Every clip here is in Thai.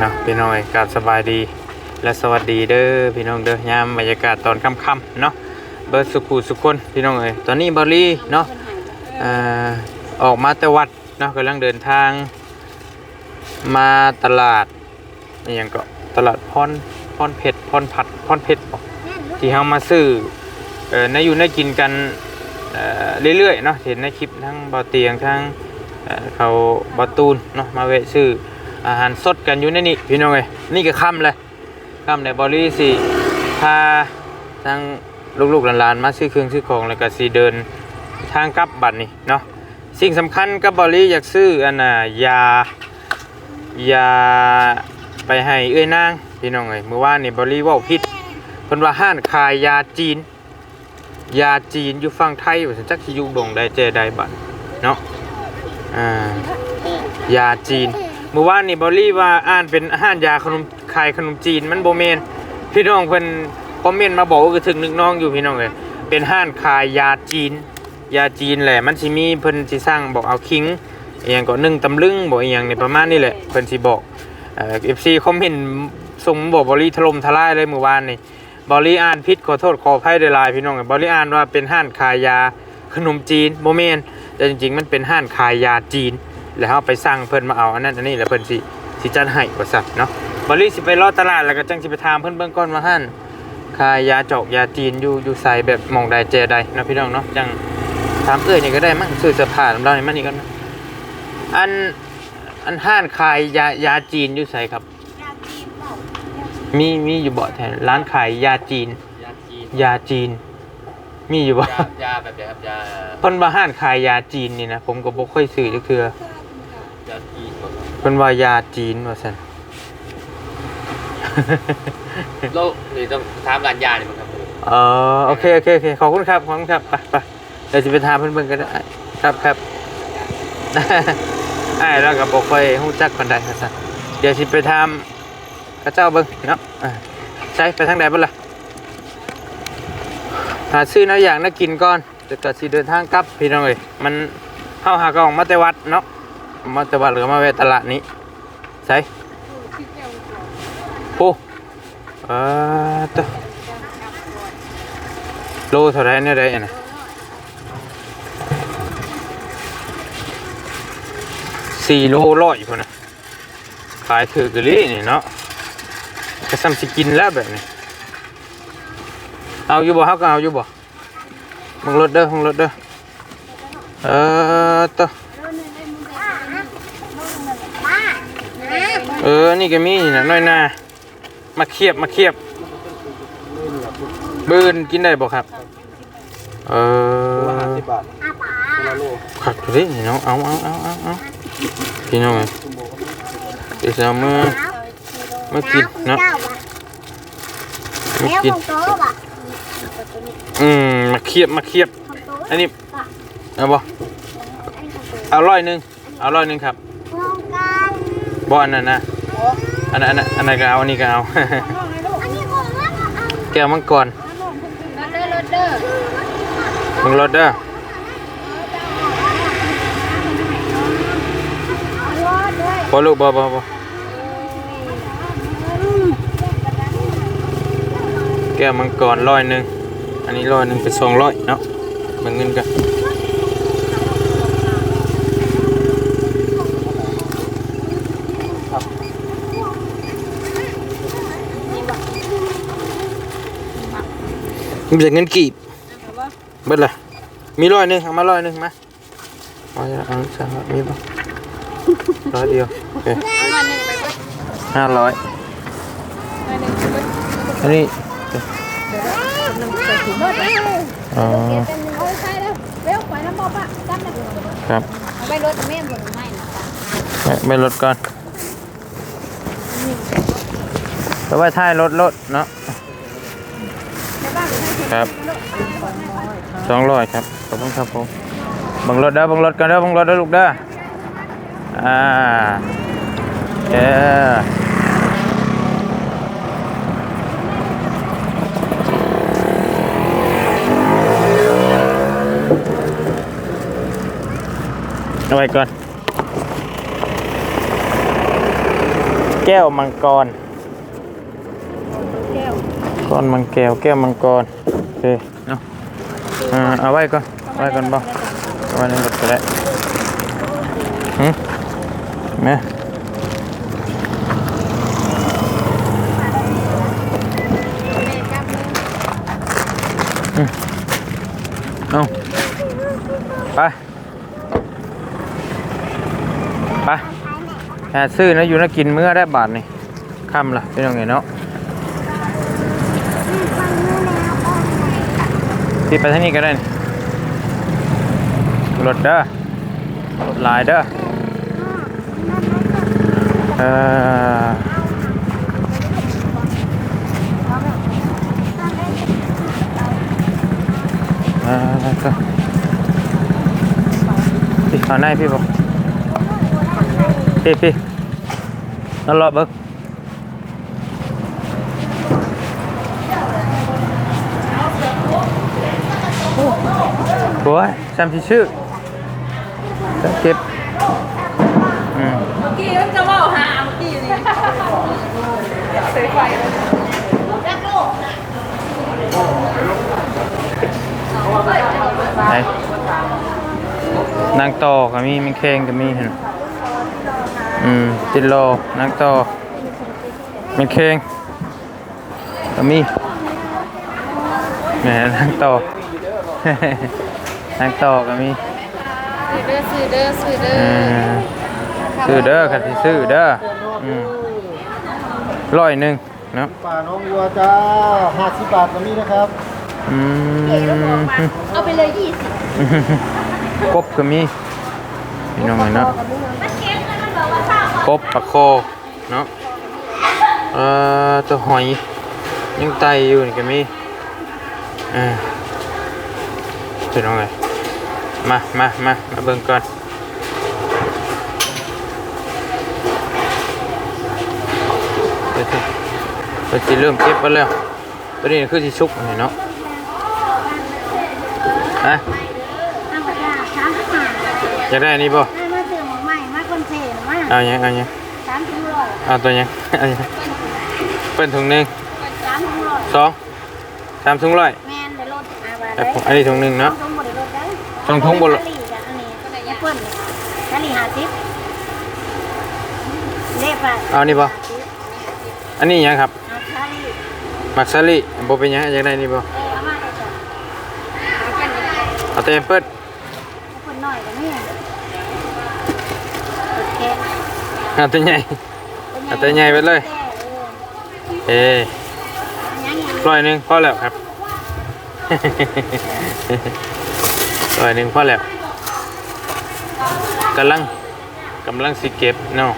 เนาะพี่น้องกาบสบายดีและสวัสดีเด้อพี่น้องเด้อยามบรรยากาศตอนค่ำๆเนาะเบิร์ดสุขุสุคนพี่น้องเอ้ยตอนนี้บอลลี่เนาะออกมาแต่วัดเนาะกำลังเดินทางมาตลาดนี่ยังก็ตลาดพรพรเพชรพรผัดพรเพชรบอกที่เขามาซื้อเอ่อในอยู่ในกินกันเอ่อเรื่อยๆเนาะเห็นในคลิปทั้งบาเตียงทั้งเขาบาตูนเนาะมาแวะซื้อ อาหารสดกันอยู่ในนี่พี่น้องเอ้ยนี่ก็ค่ำเลยค่ำในบอลลี่สิพาทั้งลูกๆหลานๆมาซื้อเครื่องซื้อของแล้วก็สีเดินทางกลับบัตรนี่เนาะสิ่งสำคัญกับบอลลี่อยากซื้ออันน่ะยายาไปให้เอ้ยนางพี่น้องเอ้ยเมื่อวานนี่บริว่าผิดเพิ่นว่าห้านขายยาจีน ยาจีนอยู่ฝั่งไทยว่าซั่นจักสิอยู่ดงใดเจใดบัดเนาะอ่ายาจีน เมื่อวานนี่บริว่าอ่านเป็นห้านยาขนมขายขนมจีนมันโบ่แม่นพี่น้องเพิ่นคอมเมนต์มาบอกว่าคือถึงนึกน้องอยู่พี่น้องเอ้ยเป็นห้านขายยาจีน ยาจีนแหละมันสิมีเพิ่นสิสร้างบอกเอาคิงอย่างก็หนึ่งตำลึงบอกอย่างในประมาณนี้แหละเพิ่นสิบอกเอ่อฟซีคอมเมนต์ส่งมบอกบอลลี่ถล่มทลายเลยเมื่อวานนี่บอลลี่อ่านผิดขอโทษขออภัยด้วยลายพี่น้องบอลลี่อ่านว่าเป็นห้านขายยาขนมจีนโมเมนแต่จริงๆ มันเป็นห้านขายยาจีน แล้วเอาไปสั่งเพิ่นมาเอาอันนั้นอันนี้แล้วเพิ่นสิสิจัดให้ว่าซั่นเนาะบอลลี่สิไปรอตลาดแล้วก็จังสิไปถามเพิ่นเบิ่งก่อนว่าห้านขายยาจอกยาจีนอยู่อยู่ไสแบบหมองใดเจใดเนาะพี่น้องเนาะจังถามเอ้ยนี่ก็ได้มั้งซื้อเสื้อผ้าของเรานี่มันนี่ก่อนนะอันอันห้านขายยายาจีนอยู่ไสครับมีมีอยู่บ่แถวร้านขายยาจีน ยาจีนยาจีน มีอยู่บ่ยายาแบบไหนครับยา เพิ่นว่าห้านขายยาจีนนี่นะผมก็บ่ค่อยซื้อจักเทื่อ ยาจีนครับเพิ่นว่ายาจีนว่าซั่นโลกนี่ต้องถามร้านยาเนี่ยมั้งครับเออโอเคโอเคโอเคขอบคุณครับขอบคุณครับไปไปเดี๋ยวสิไปถามเพิ่นเบิ่งก็ได้ครับครับอ้ายเราก็บ่ค่อยฮู้จักปานใดว่าซั่นเดี๋ยวสิไปถามเขาเจ้าเบิ่งเนาะอ่าใช่ไปทางใดเบิ่ล่ะหาซื้อน้ำอย่างน่ากินก่อนจะก็สิเดินทางกลับพี่น้องเอ้ยมันเฮาหากออกมาแต่วัดเนาะ มาต่วัดหรือมาแวะตลาดนี้ใส่โอ้เออตัวโลเท่าไรเนี่ยได้นะสี่โลร้อยคนนะขายถือกะลี่นี่เนาะก็ซ้ำสิกินแล้วแบบนี้ เอาอยู่บ่ฮาก็เอาอยู่บ่มึงรถเด้อมึงรถเด้อเออตัว เออ นี่ก็มีนี่นะน้อยนามาเคียบมาเคียบ บืนกินได้บ่ครับ เออห้าสิบบาทละโลขัดดินี่น้องเอาเอาเอาเอาเอาพี่น้องเอ้ยเดี๋ยวจะเอามามากินเนาะมากินอืมมาเคียบมาเคียบ อันนี้เอาบ่เอาร้อยหนึ่งเอาร้อยหนึ่งครับ บ่อันนั้นนะอันนั้นอันนั้นอันนั้นก็เอาอันนี้ก็เอาอันนี้ของว่าเอาแก้วมังกรรถเด้อรถเด้อมึงรถเด้อรถด้วยบ่ลูกบ่บ่บ่แก้วมังกรร้อยหนึ่งอันนี้ร้อยหนึ่งเป็นสองร้อยเนาะเบิ่งเงินกัน มีแต่เงินกีบเบิดเลยมีร้อยหนึ่งเอามาร้อยหนึ่งมาเอาจะเอาจะเอามีป่ะร้อยเดียวโอเคห้าร้อยอันนี้อ๋อเอาใช่แล้วเร็วไปน้ำบอกอะจำนะครับเอาไปรถแม่หมดไม่นะไม่ไม่ลดก่อนเพราะว่าท้ายรถรถเนาะ ครับสองร้อยครับ ขอบคุณครับผมบังรถเด้อบังรถกันเด้อบังรถเด้อลูกเด้ออ่าเออเอาไว้ก่อน แก้วมังกร แก้วก้อนมังแก้วแก้วมังกรโอ เคเนาะอ่าเอาไว้ก่อนเอาไว้ก่อนบ่เอาไว้ในรถก็ได้หึแม่แม่กลับเลยเอาไป ไปแอบซื้อนะอยู่นะกินมื้อได้บาทนี่ค่ำละเป็นยังไงเนาะ พี่ไปทางนี้ก็ได้รถเด้อรถลายเด้อเออเออก็พี่เอาหน้าพี่บอกพี่พี่นั่นรอเบิ้ง โอ้ยจำที่ชื่อจะเก็บอืมเมื่อกี้มันจะว่าหาเมื่อกี้นี่เสยไฟไหนนางต่อก็มีมีแข้งก็มีเห็นอืมจิโลนางต่อมีแข้งก็มีแหมนางต่อ นางต่อก็มีซื้อเด้อซื้อเด้อซื้อเด้เอออซื้อเด้อค่ะสิซื้อเด้ออืมร้อยหนึ่งเนาะป่าน้องวัวจ้าห้าสิบบาทก็มีนะครับอืมเอาไปเลยยี่สิบกบก็มีพี่น้องเอ้ยเนาะกบปลาโคเนาะเอ่อตัวหอยยังไตอยู่นี่ก็มีเอ่าเป็นยังไง มามามามาเบิ่งก่อนเดี๋ยวสิเดี๋ยวสิเริ่มเก็บไปแล้วตัวนี้คือสิชุกนี่เนาะฮะเอาไปละสามสิบห้าอยากได้อันนี้ป่ะได้มาซื้อหมใหม่มาคนเทนมาเอายังเอายังสามถุงร้อยเอาตัวยังเอายังเป็นถุงหนึ่งสามถุงร้อยสองสามถุงร้อยแมนเดี๋ยวรถเอาไปแต่เลยผมอันนี้ถุงหนึ่งเนาะถุงบริรถได้ สองถุงบ่บ่ละอันนี้อันนี้ปเปิ้ลกะหรี่ห้าสิบเล็บอะเอานี่บ่อันนี้ยังครับมักซาลิบ่เป็นยังอยากได้นี่ป่ะเออเอามเต็มเปิดเอาคนน่อยก็นี่โอเคเอาตัวใหญ่เอาแต่ใหญ่ไปเลยเอ้ยยังยังร้อยหนึ่งพอแล้วครับ ร้อยหนึ่งพอแล้วกำลังกำลังสิเก็บเนาะ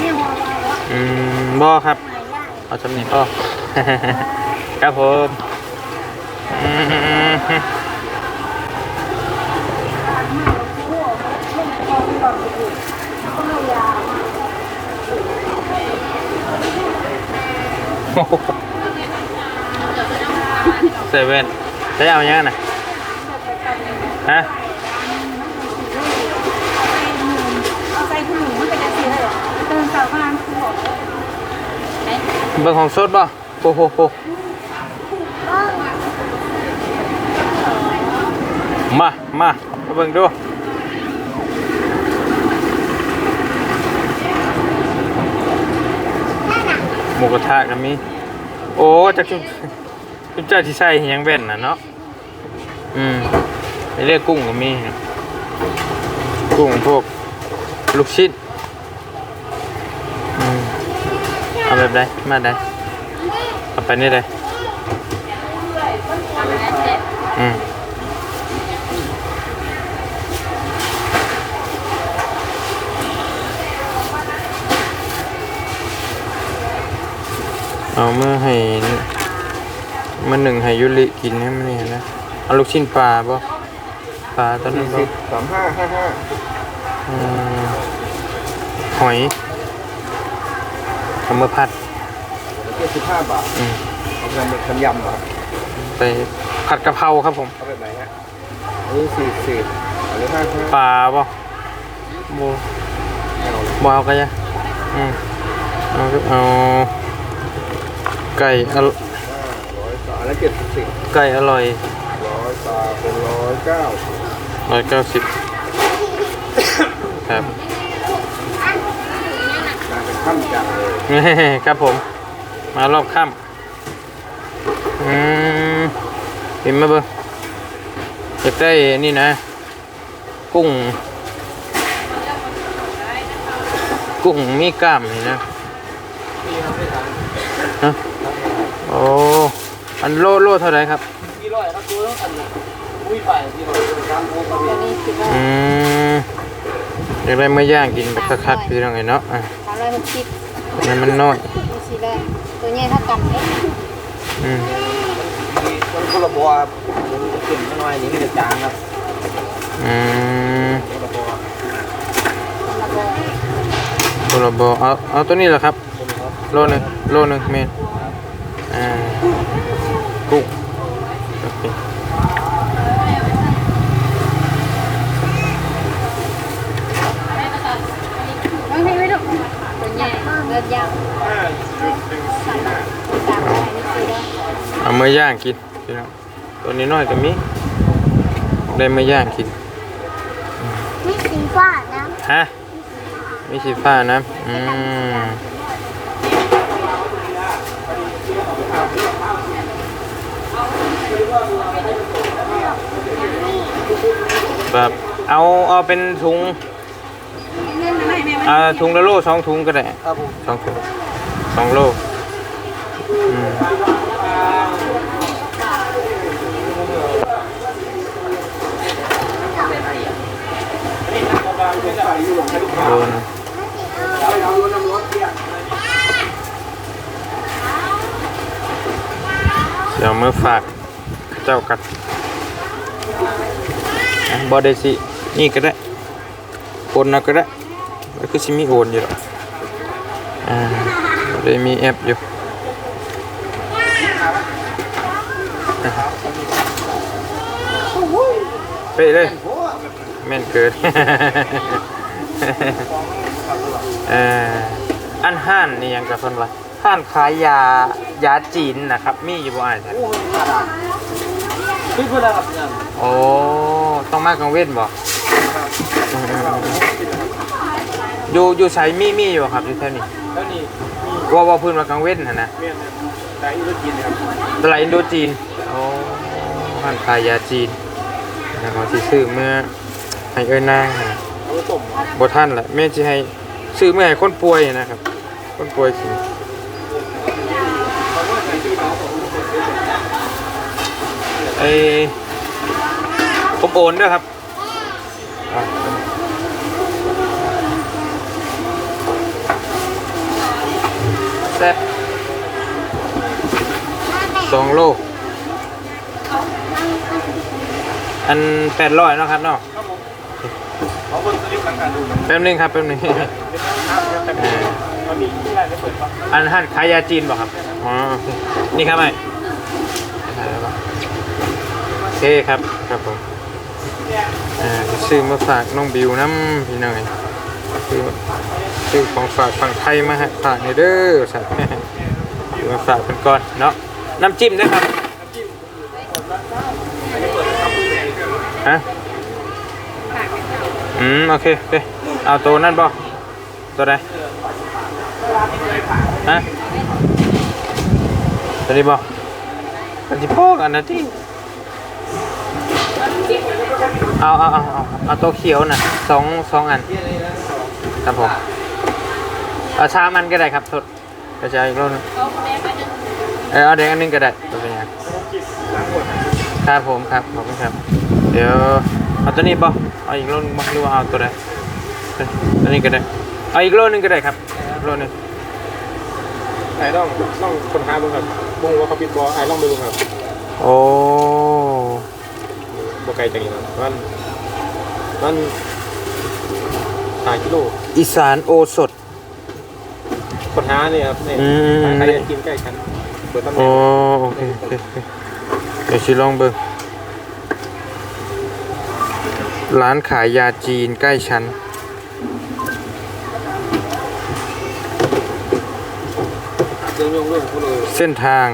นี่หัวเราะอืมบ่ครับหายยากเอาสำนีพ่อครับผมอืมโอ้โหเซเว่นได้เอายังน่ะ ฮะเอาใส่ถุงมือมันเป็นอาชีพเลยเหรอเติมสาวพานคือบอกเบิ่งของสดป่ะโอ้โหโหมามา มาเบิ่งดูหมูกระทะก็มี โอ้จักจุจุเจ้าที่ใส่หยังแว่นน่ะเนาะ อืมไป เรียกกุ้งก็มีนะกุ้งพวกลูกชิ้นอืมเอาแบบใดมาใดเอาไปนี่ใดอืมเอาเมาให้มาหนึ่งให้ยุริกินให้มันนี่นะเอาลูกชิ้นปลาบ่ ปลาตอนนั้นบ่สามห้าห้าห้าอืมหอยเอามาผัดเจ็ดสิบห้าบาทอืมเอาไปทำยำเหรอไปผัดกะเพราครับผม เอาแบบไหนฮะอันนี้สี่สิบอันนี้ห้าห้าปลาบ่โบไม่เอาเลยบเอากันยังอืมเอาเอาไก่อร่อยร้อยสามและเจ็ดสิบไก่อร่อยร้อยสามเป็นร้อยเก้า ร้อยเก้าสิบครับการเป็นขั้นจังเลยครับผม มารอบค่ำอืมเห็นไหมเบิ้งจะได้นี่นะ กุ้ง กุ้งมีกล้ามนี่นะฮะโอ้อันโลโลเท่าไหรครับกี่ร้อยครับตัวต้องอัน อืมอยากได้เมื่อย่างกินแบบคักๆพี่น้องไงเนาะอะสามร้อยหกสิบนั่นมันน้อยมีสี่ร้อยตัวใหญ่เท่ากันเลยอืมมันคนละบัวมันขึ้นมาหน่อยนี่มันจะจางครับอืมคนละบัวคนละโบโคลบเอาเอาตัวนี้แหละครับคนครับ โลหนึ่งโลหนึ่งเมนอ่ากุ้งโอเค น้องพี่ไม่ดูตัว ใหญ่เลือดยาวสามร้อยนี่สี่ร้อยเอาเมื่อย่างกินพี่น้องตัวนี้น้อยก็มีได้เมื่อย่างกินไม่สีฟ้านะฮะมีสีฟ้านะอืมแบบเอาเอาเป็นถุง อ่าถุงละโลสองถุงก็ได้ครับผมสองถุงสองโลอืมโลนะเดี๋ยวมือฝากเจ้ากันอะบอได้สิ นี่ก็ได้โอนนะก็ได้ แล้วคือชิมีโอนอยู่หรอกอ่าบ่ได้มีแอปอยู่อะไปเลยแม่นเกิดเอ่ออันห้านนี่ยังกับคนว่าห้านขายยายาจีนนะครับ มีอยู่บ่อ่านครับพี่พูดอะไรครับเนี่ยโอ้ต้องมากกังเว้นบ่ อืมอยู่อยู่ใช้มีมีอยู่ครับอยู่แถวนี้แล้วนี่ว่าว่าพื้นว่ากังเว้นนะนะเมียนเนี่ยแต่อีกกินครับตลาดอินโดจีนโอ้ห้านขายยาจีนแล้วก็สิซื้อเมื่อให้เอ้ยนางนะเอาไปต้มบ่ท่านแหละแม่จะให้ซื้อเมื่อให้คนป่วยนะครับ คนป่วยกินไอ้ผมโอนด้วยครับ แซ่บสองโลอันแปดร้อยเนาะครับเนาะเขาคนหนะแป๊บนึงครับแป๊บนึงอนนี้ที่ไรได้เปิดปะอันท่านขายยาจีนบอครับอ๋อนี่ครับไอ้โอเคครับครับผมอ่าซื้อมาฝากน้องบิวน้ำพี่หน่อย ซื้อซื้อของฝากฝั่งไทยมาให้ฝากในเด้อสัตว์มาฝากเป็นก่อนเนาะน้ำจิ้มด้วยครับฮะอืมโอเคโอเอาตัวนั่นบ่ตัวไหนฮะตัวนี้บ่กันที่พ่อกันนะที่เอาเอาเอาเอาเอาตัวเขียวน่ะสองสองอัน ครับผมเอาชามันก็ได้ครับสดกระจายอีกรอบหนึงเออเอาแดงอันหนึงก็ได้ตัวเป็นไงครับผมครับขอบคุณครับ เดี๋ยวเอาตัวนี้บ่เอาอีกรอบหนึงบ่หรือว่าเอาตัวใดตัวนี้ก็ได้เอาอีกรอบหนึงก็ได้ครับอีกรอบหนึงไอ้ต้องต้องคนหาบุ้งครับบุ้งว่าเขาปิดบอไอ้ต้องไปบุ้งครับโอ้บอไกลจังเลยมันมัน หากิโลอีสานโอสดคนหาเนี่ยครับเนี่ยอืม ใครจะกินใกล้กันเปิดตำแหน่โอ้งโอเคโอเคโอเคเดี๋ยวชิลองเบิ่งร้านขายยาจีนใกล้ชั้น เรื่องยงเรื่องพูดเลยเส้นทาง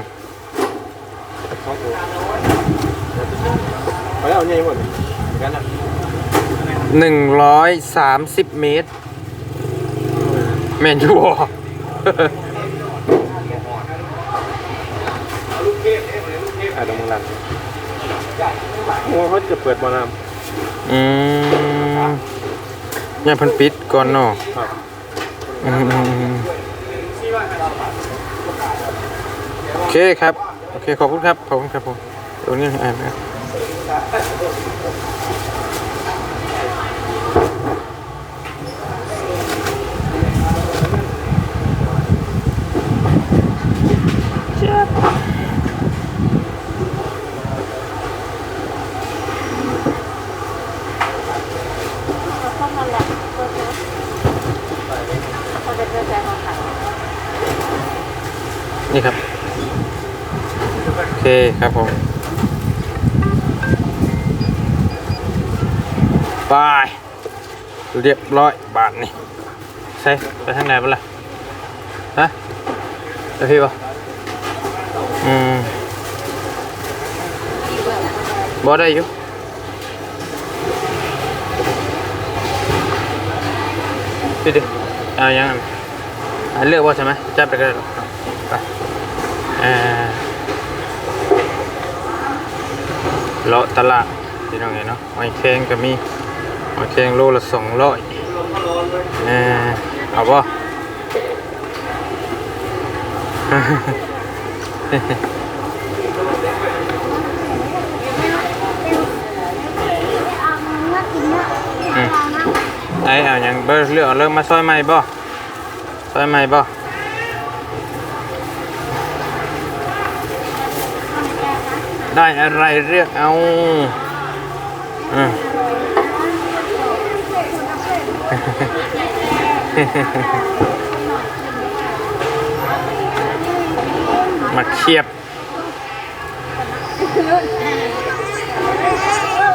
ครับผมไปแล้วเนี่ยหมดกันนะ 130เมตรแมนยูบ่อ่าดมังลันโอ้เขาจะเปิดบอลน้อืมเนี่ยเพันปิดก่อนเนาะำครับอืมโอเคครับ โอเค ขอบคุณครับ ขอบคุณครับผมตรงนี้อ่านนะ นี่ครับ โอเคครับผมไปเรียบร้อยบาทนี่ใช่ไปทางไหนบ้างล่ะฮะไปพี่ปะ อืมบอได้อยู่พี่ดิเอายังอะเลือกว่าใช่ไหมจับไปก็ได้หรอกไปเอ่อเลาะตลาดที่น้องเห็นเนาะหอยแครงก็มีหอยแครงโลละสองร้อยเออเอาป่ะ อืมไอ้เอาอย่างเบอร์เลือกเมาเรียกเอาอืมมาเคียบ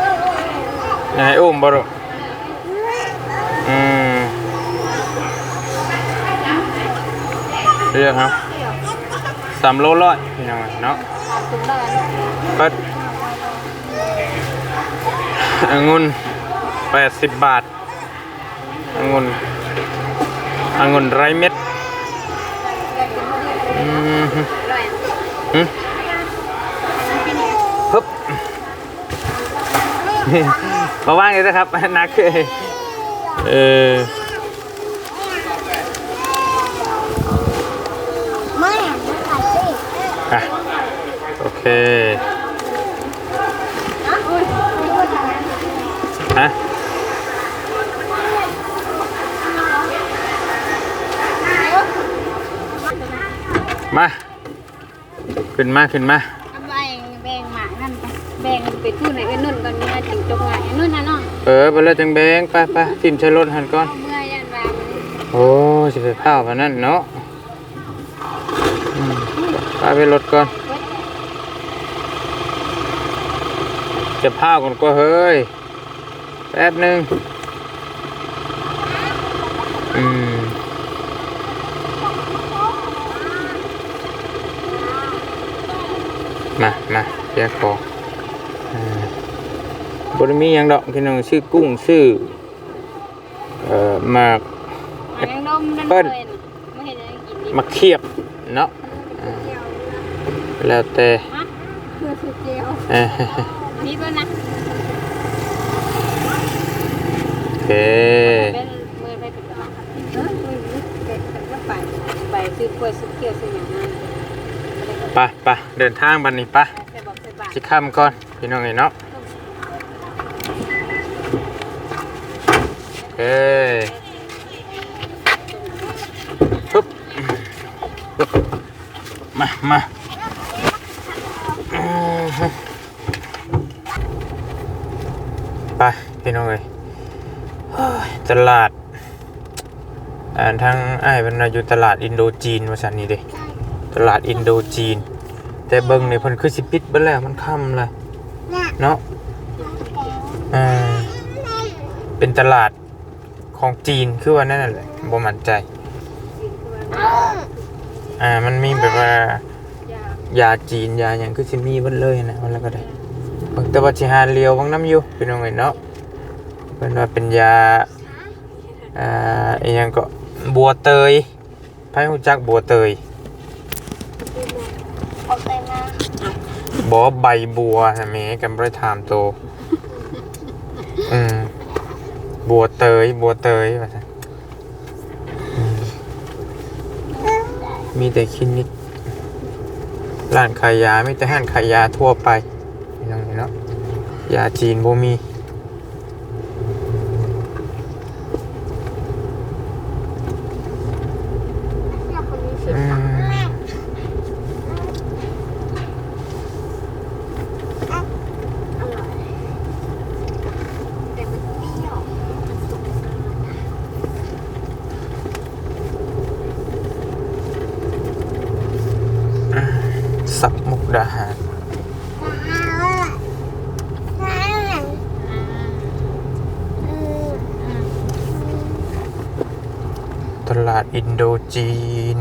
อยากให้อุ้มบ่ลูกอืมเรียกครับสามโลร้อยพี่น้องเนาะเปิดองุ่นแปดสิบบาทองุ่นองุ่นไรเม็ดอืมฮึฮึฮึบ มาว่างเลยนะครับนักเออไม่อะไม่ขายสิอะโอเคฮะมา ขึ้นมา ขึ้นมา องเออไปเลยจังแบงไปไปทิมใช้รถหันก่อน เมื่อยันวางโอ้สิไปเผาพนั่นเนาะไปไปรถก่อน จะเผาก่อนก็เฮ้ย แป๊บหนึงอืมมามาแยกของอ่า บริมีหยังดอกพี่น้องชื่อกุ้งชื่อเอ่อหมากหางนมนั่นเปิ้ลเลยน่ะไม่เห็นยังกินดิมะเขียบเนาะอ่าแล้วแต่ฮะเพื่อสุดเจียวเอ้ยนี่ป่ะนะโอเคเป็นมือไปเป็นตลาดเออมือนี่เกิดกันก็ไปไปซื้อกล้วยซื้อเกี๊ยวซื้ออย่างนั้นไปไปเดินทางบันนี้ไปไปบอกไปบ้านสิข้ามก่อนพี่น้องเอ้ยเนาะโอ เคปึ๊บปึ๊บมามาไปพี่น้องเอ้ยตลาดอ่าทางไอ้ายเป็นอยู่ตลาดอินโดจีนว่าสันนี่เด้ตลาดอินโดจีน แต่เบิ่งเนี่เพิ่นคือสิปิดเบิดแล้วมันค่ำเลยเนาะอ่าเป็นตลาด ของจีนคือว่านั่นแหละบ่มั่นใจ อ่ามันมีแบบว่ายายาจีนยาอย่างคือสิมีเบิดเลยนะมันแล้วก็ได้แต่ว่าสิหาเลียวบางน้ำอยู่พี่น้องเอ้ยเนาะเป็นว่าเป็นยาอ่าอีหยังก็บัวเตยไผฮู้จักบัวเตยเอาไปมาบ่ใบบัวนะแหม่กันบ่ได้ถามโตอืม บัวเตย บัวเตยว่าซั่นมีแต่คลินิกร้านขายยาไม่แต่ห้านขายยาทั่วไปนี่น้องเอ้เนาะยาจีนบ่มี อยากคนนี้สิ อืม อร่อยแต่มันเปรี้ยวมันสุก สับมุกดาหารตลาด อินโดจีน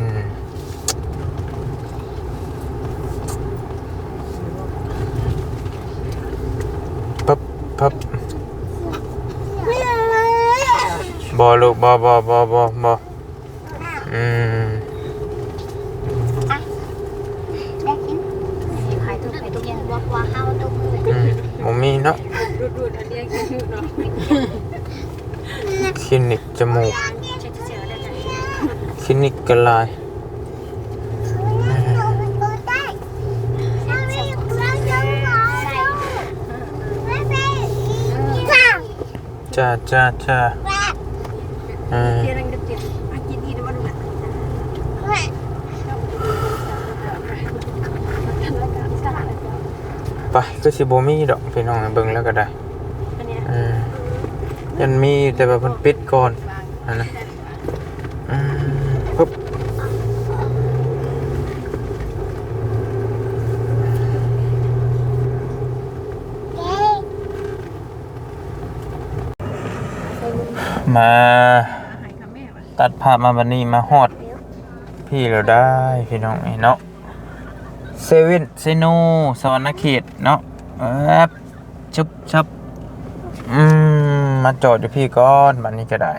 ปั๊บปั๊บบอลูกบอบอบอบอบออืม ได้กินมีใครทุกใครทุกอย่างว่าว่าห้าวทุกเลย อืมบ่มีเนาะ ดูดดูดอันเนี้ยกินดูดเนาะ คลินิกจมูก จะเจอได้ไหม คลินิกกระลายจ้าจ้าจ้าอืมเดี๋ยวนังเด็ดๆอะกินดีนะมาไปก็สิบ่มีดอกพี่น้องเบิ่งแล้วก็ได้อันนี้ยอืมยันมีแต่ว่าเพิ่นปิดก่อนอันนะอืม มา ตัดภาพมาบันนี้มาฮอด พี่เราได้พี่น้องไอ้เนาะเซเว่นเซโนสวรรณเขตเนาะเอ๊บชุบชับอืมมาจอดอยู่พี่ก่อนบันนี้ก็ได้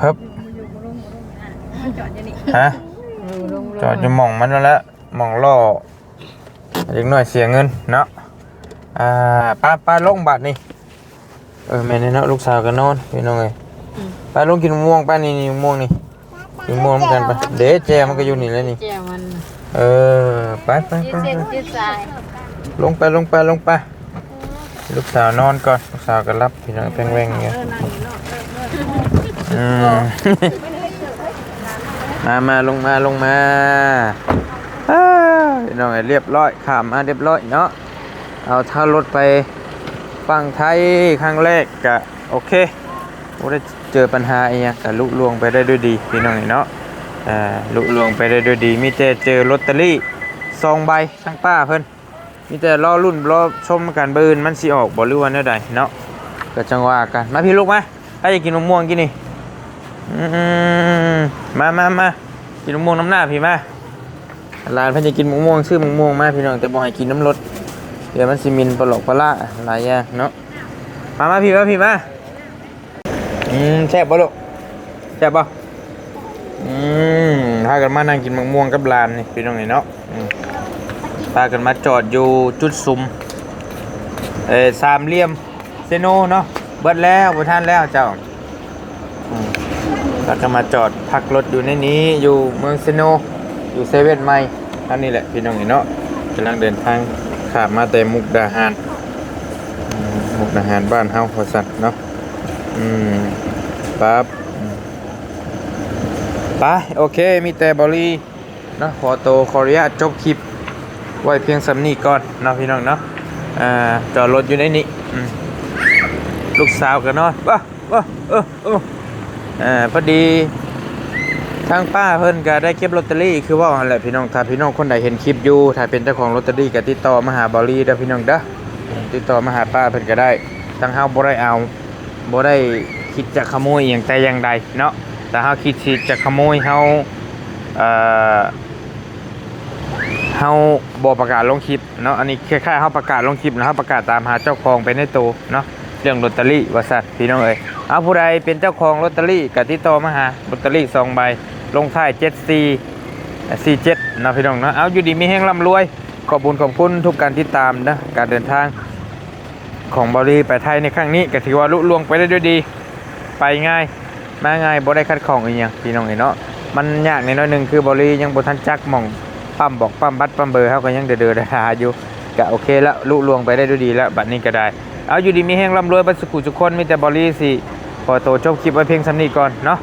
เฮ้บอยู่บนลงบนลงอะจอดอยู่นี่ฮะจอดอยู่หม่องมันแล้วละหม่องล่อเด็กหน่อยเสียเงินเนาะอ่าป้าป้าลงบัตรนี่ เออแม่นี่เนาะลูกสาวก็นอนพี่น้องเอ้ยป้าลงกินมะม่วงป้านี่นี่มะม่วงนี่กินมะม่วงเหมือนกันปะเดี๋ยวแจมันก็อยู่นี่แล้วนี่เจ้ามันเออไปไปยืไปดเส้นไปยืดสายลงไปลงไปลงไป ลูกสาวนอนก่อนลูกสาวก็รับพี่น้องแพงแวงเงี้ยเออนั่งอยู่นอกเออเอออืมมามาลงมาลงมาอ้าวพี่น้องไอ้เรียบร้อยข้ามมาเรียบร้อยเนาะเอาเท่ารถไป ฝั่งไทยครั้งแรกกะโอเคบ่ได้เจอปัญหาอีหยังกะลุล่วงไปได้ด้วยดีพี่น้องเนาะอ่าลุล่วงไปได้ด้วยดีมีแต่เจอลอตเตอรี่ซองใบทั้งป้าเพิ่นมีแต่รอรุ่นรอชมกันบิร์นมันสิออกบ่หรือว่าแนวใดเนาะก็จังว่ากันมาพี่ลูกมาถ้าอยากกินมะม่วงกินนี่อืมมามามากินมะม่วงน้ำหน้าพี่มาร้านเพิ่นจะกินมะม่วงชื่อมะม่วงมาพี่น้องแต่บ่ให้กินน้ำรส เดี๋ยวมันสิมินปลอกปลาร้าหลายอย่างเนาะมามาพี่มาพี่มาอืมแซ่บบ่ลูกแซ่บบ่อืมถ้ากันมานั่งกินมะม่วงกับร้านนี่พี่น้องนี่เนาะอืมพากันมาจอดอยู่จุดซุมเออสามเหลี่ยมเซโนเนาะเบิดแล้วบ่ท่านแล้วเจ้าอืมแล้วก็มาจอดพักรถอยู่ในนี้อยู่เมืองเซโนอยู่เซเว่นใหม่อันนี้แหละพี่น้องนี่เนาะกำลังเดินทาง ขามมาแต่มุกดาหารมุกดาหารบ้านเฮาว่าซั่นเนาะอืมปั๊บไปโอเค มีแต่บริเนาะขอโตขออนุญาตจบคลิป ไว้เพียงสำนีก่อนเนาะพี่น้องเนาะอ่าจอดรถอยู่ในนี้ลูกสาวกันนอนว้าว้าเออเอออ่าพอดี ทางป้าเพิ่นก็ได้เก็บลอตเตอรี่คือว่าหั่นแหละพี่น้องถ้าพี่น้องคนใดเห็นคลิปอยู่ถ้าเป็นเจ้าของลอตเตอรี่ก็ติดต่อมาหาบอลลี่เด้อพี่น้องเด้อติดต่อมาหาป้าเพิ่นก็ได้ทางเฮาบ่ได้เอาบ่ได้คิดจะขโมยอย่างแต่อย่างใดเนาะแต่เฮาคิดสิจะขโมยเฮาเอ่อเฮาบ่ประกาศลงคลิปเนาะอันนี้คล้ายๆเฮาประกาศลงคลิปนะเฮาประกาศตามหาเจ้าของไปในตัวเนาะเรื่องลอตเตอรี่ว่าซั่นพี่น้องเอ้ยเอาผู้ใดเป็นเจ้าของลอตเตอรี่ก็ติดต่อมาหาลอตเตอรี่2ใบ ลงท้าย74 47เนะพี่น้องนะเอาอยู่ดีมีแห้งร่ำรวย ขอบคุญขอบคุณทุกการติดตามนะการเดินทางของบริไปไทยในครั้งนี้ก็ถือว่าลุล่วงไปได้ด้วยดี ไปง่ายมาง่ายบ่ได้คัดของอีหยังพี่น้องเอ้ยเนาะมันยากในน้อยหนึ่งคือบริยังบ่ทันจักมองปั๊มบอกปั๊มบัตรปั๊มเบอร์เฮาก็ยังเดือๆดาอยู่ก็โอเคแล้วลุล่วงไปได้ด้วยดีแล้วบัดนี้ก็ได้ เอาอยู่ดีมีแห้งร่ำรวยบัดสุขุทุกคนมีแต่บริสิขอตัวจบคลิปไว้เพียงสำนี้ก่อนเนาะ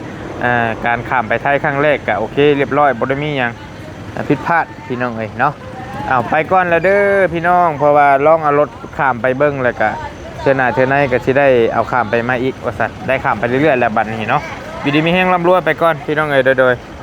อ่าการข้ามไปไทยครั้งแรกก็โอเคเรียบร้อยบ่ได้มีหยังอ่าผิดพลาดพี่น้องเอ้ยเนาะเอาไปก่อนแล้วเด้อพี่น้อง เพราะว่าล่องเอารถข้ามไปเบิ้งแล้วก็เทื่อหน้าเทื่อในก็สิได้เอาข้ามไปมาอีกว่าสัตว์ได้ข้ามไปเรื่อยๆแล้วบัดนี้เนาะวิดีมีแห้งร่ำรวยไปก่อนพี่น้องเอ้ยโดยๆ